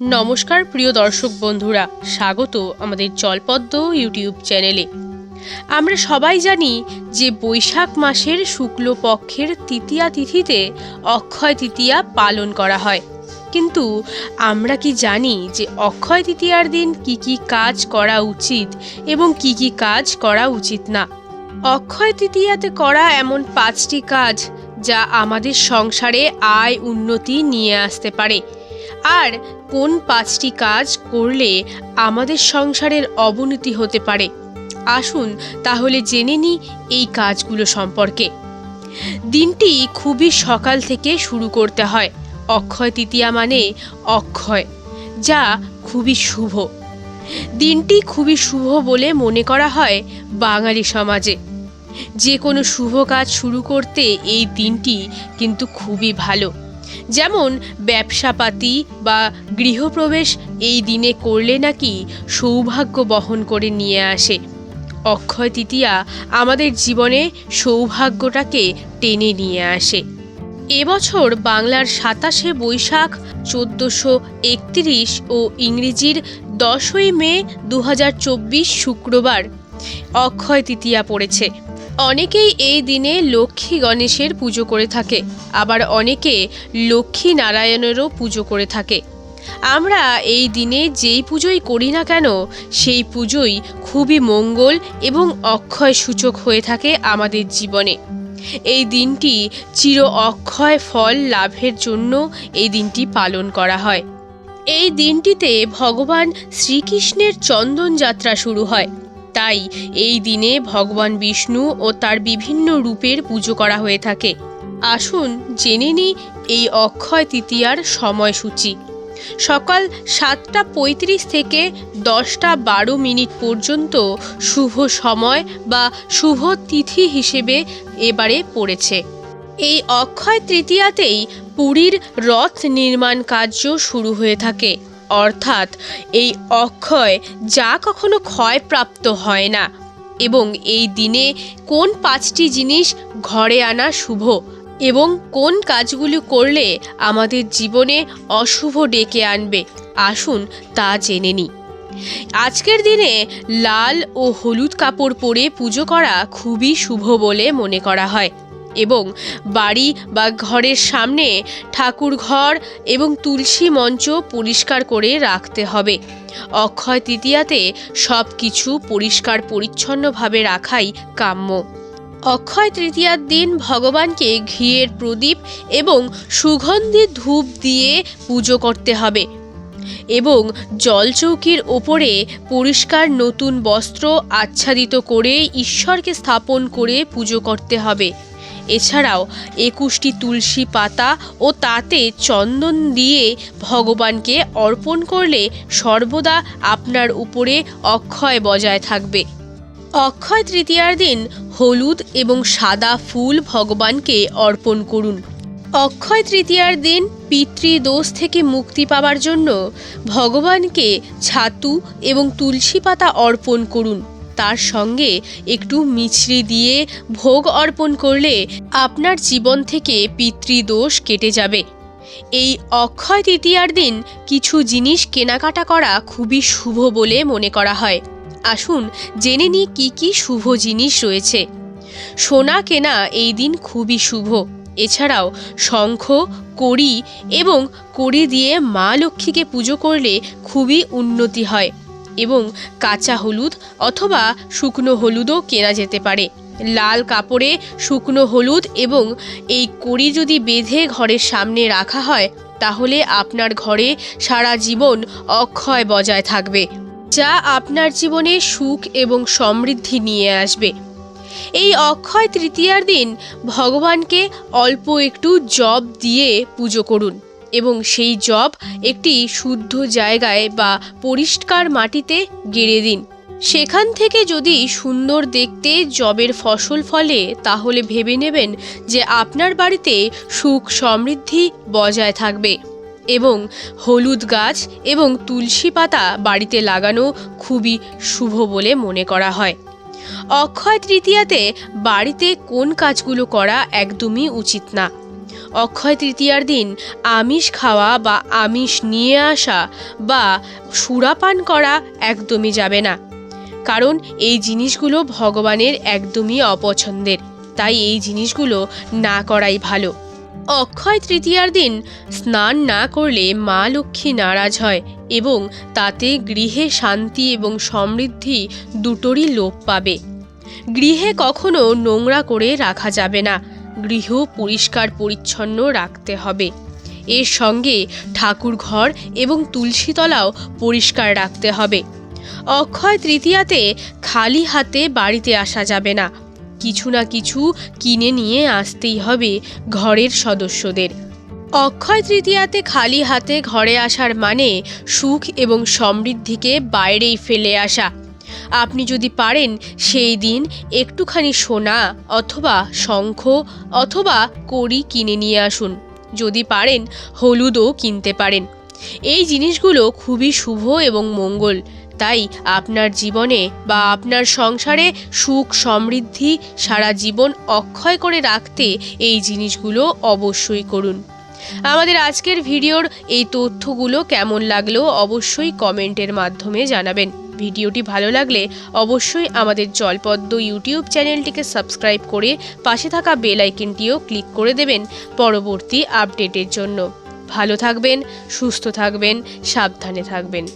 নমস্কার, প্রিয় দর্শক বন্ধুরা। স্বাগত আমাদের জলপদ্ম ইউটিউব চ্যানেলে। আমরা সবাই জানি যে বৈশাখ মাসের শুক্লপক্ষের তৃতীয়া তিথিতে অক্ষয় তৃতীয়া পালন করা হয়। কিন্তু আমরা কি জানি যে অক্ষয় তৃতীয়ার দিন কি কি কাজ করা উচিত এবং কি কি কাজ করা উচিত না? অক্ষয় তৃতীয়াতে করা এমন পাঁচটি কাজ যা আমাদের সংসারে আয় উন্নতি নিয়ে আসতে পারে। আর কোন পাঁচটি কাজ করলে আমাদের সংসারের অবনতি হতে পারে? আসুন তাহলে জেনে নিই এই কাজগুলো সম্পর্কে। দিনটি খুবই সকাল থেকে শুরু করতে হয়। অক্ষয় তৃতীয়া মানে অক্ষয়, যা খুবই শুভ। দিনটি খুবই শুভ বলে মনে করা হয় বাঙালি সমাজে। যে কোনো শুভ কাজ শুরু করতে এই দিনটি কিন্তু খুবই ভালো। যেমন ব্যবসাপাতি বা গৃহপ্রবেশ এই দিনে করলে নাকি সৌভাগ্য বহন করে নিয়ে আসে। অক্ষয় তৃতীয়া আমাদের জীবনে সৌভাগ্যটাকে টেনে নিয়ে আসে। এবছর বাংলার সাতাশে বৈশাখ, চোদ্দোশো একত্রিশ ও ইংরেজির দশই মে দু হাজার চব্বিশ শুক্রবার অক্ষয় তৃতীয়া পড়েছে। অনেকেই এই দিনে লক্ষ্মী গণেশের পুজো করে থাকে, আবার অনেকে লক্ষ্মী নারায়ণেরও পুজো করে থাকে। আমরা এই দিনে যেই পুজোই করি না কেন, সেই পুজোই খুবই মঙ্গল এবং অক্ষয় সূচক হয়ে থাকে আমাদের জীবনে। এই দিনটি চির অক্ষয় ফল লাভের জন্য এই দিনটি পালন করা হয়। এই দিনটিতে ভগবান শ্রীকৃষ্ণের চন্দন যাত্রা শুরু হয়। তাই এই দিনে ভগবান বিষ্ণু ও তার বিভিন্ন রূপের পুজো করা হয়ে থাকে। আসুন জেনে নিই এই অক্ষয় তৃতীয়ার সময়সূচি। সকাল সাতটা পঁয়ত্রিশ থেকে দশটা বারো মিনিট পর্যন্ত শুভ সময় বা শুভ তিথি হিসেবে এবারে পড়েছে। এই অক্ষয় তৃতীয়াতেই পুরীর রথ নির্মাণ কার্য শুরু হয়ে থাকে। অর্থাৎ এই অক্ষয় যা কখনো ক্ষয়প্রাপ্ত হয় না এবং এই দিনে কোন পাঁচটি জিনিস ঘরে আনা শুভ এবং কোন কাজগুলি করলে আমাদের জীবনে অশুভ ডেকে আনবে, আসুন তা জেনে নিই। আজকের দিনে লাল ও হলুদ কাপড় পরে পুজো করা খুবই শুভ বলে মনে করা হয়। এবং বাড়ি বা ঘরের সামনে ঠাকুর ঘর এবং তুলসী মঞ্চ পরিষ্কার করে রাখতে হবে। অক্ষয় তৃতীয়াতে সব কিছু পরিষ্কার পরিচ্ছন্নভাবে রাখাই কাম্য। অক্ষয় তৃতীয়ার দিন ভগবানকে ঘিয়ের প্রদীপ এবং সুগন্ধি ধূপ দিয়ে পুজো করতে হবে এবং জলচৌকির ওপরে পরিষ্কার নতুন বস্ত্র আচ্ছাদিত করে ঈশ্বরকে স্থাপন করে পুজো করতে হবে। এছাড়াও একুশটি তুলসী পাতা ও তাতে চন্দন দিয়ে ভগবানকে অর্পণ করলে সর্বদা আপনার উপরে অক্ষয় বজায় থাকবে। অক্ষয় তৃতীয়ার দিন হলুদ এবং সাদা ফুল ভগবানকে অর্পণ করুন। অক্ষয় তৃতীয়ার দিন পিতৃদোষ থেকে মুক্তি পাওয়ার জন্য ভগবানকে ছাতু এবং তুলসী পাতা অর্পণ করুন। তার সঙ্গে একটু মিছরি দিয়ে ভোগ অর্পণ করলে আপনার জীবন থেকে পিতৃদোষ কেটে যাবে। এই অক্ষয় তৃতীয়ার দিন কিছু জিনিস কেনাকাটা করা খুবই শুভ বলে মনে করা হয়। আসুন জেনে নিই কী কী শুভ জিনিস রয়েছে। সোনা কেনা এই দিন খুবই শুভ। এছাড়াও শঙ্খ, কড়ি এবং কড়ি দিয়ে মা লক্ষ্মীকে পুজো করলে খুবই উন্নতি হয়। এবং কাঁচা হলুদ অথবা শুকনো হলুদও কেনা যেতে পারে। লাল কাপড়ে শুকনো হলুদ এবং এই কড়ি যদি বেঁধে ঘরের সামনে রাখা হয়, তাহলে আপনার ঘরে সারা জীবন অক্ষয় বজায় থাকবে, যা আপনার জীবনে সুখ এবং সমৃদ্ধি নিয়ে আসবে। এই অক্ষয় তৃতীয়ার দিন ভগবানকে অল্প একটু জব দিয়ে পুজো করুন। এবং সেই জব একটি শুদ্ধ জায়গায় বা পরিষ্কার মাটিতে গেড়ে দিন। সেখান থেকে যদি সুন্দর দেখতে জবের ফসল ফলে, তাহলে ভেবে নেবেন যে আপনার বাড়িতে সুখ সমৃদ্ধি বজায় থাকবে এবং হলুদ গাছ এবং তুলসী পাতা বাড়িতে লাগানো খুবই শুভ বলে মনে করা হয়। অক্ষয় তৃতীয়াতে বাড়িতে কোন কাজগুলো করা একদমই উচিত না। অক্ষয় তৃতীয়ার দিন আমিষ খাওয়া বা আমিষ নিয়ে আসা বা সুরাপান করা একদমই যাবে না। কারণ এই জিনিসগুলো ভগবানের একদমই অপছন্দের, তাই এই জিনিসগুলো না করাই ভালো। অক্ষয় তৃতীয়ার দিন স্নান না করলে মা লক্ষ্মী নারাজ হয় এবং তাতে গৃহে শান্তি এবং সমৃদ্ধি দুটোরই লোপ পাবে। গৃহে কখনো নোংরা করে রাখা যাবে না। গৃহ পরিষ্কার পরিচ্ছন্ন রাখতে হবে। এর সঙ্গে ঠাকুর ঘর এবং তুলসীতলাও পরিষ্কার রাখতে হবে। অক্ষয় তৃতীয়াতে খালি হাতে বাড়িতে আসা যাবে না। কিছু না কিছু কিনে নিয়ে আসতেই হবে ঘরের সদস্যদের। অক্ষয় তৃতীয়াতে খালি হাতে ঘরে আসার মানে সুখ এবং সমৃদ্ধিকে বাইরেই ফেলে আসা। আপনি যদি পারেন সেই দিন একটুখানি সোনা অথবা শঙ্খ অথবা কড়ি কিনে নিয়ে আসুন। যদি পারেন, হলুদও কিনতে পারেন। এই জিনিসগুলো খুবই শুভ এবং মঙ্গল। তাই আপনার জীবনে বা আপনার সংসারে সুখ সমৃদ্ধি সারা জীবন অক্ষয় করে রাখতে এই জিনিসগুলো অবশ্যই করুন। আমাদের আজকের ভিডিওর এই তথ্যগুলো কেমন লাগল অবশ্যই কমেন্টের মাধ্যমে জানাবেন। ভিডিওটি ভালো লাগলে অবশ্যই আমাদের জলপদ্ম ইউটিউব চ্যানেলটিকে সাবস্ক্রাইব করে পাশে থাকা বেল আইকনটিও ক্লিক করে দেবেন পরবর্তী আপডেটের জন্য। ভালো থাকবেন, সুস্থ থাকবেন, সাবধানে থাকবেন।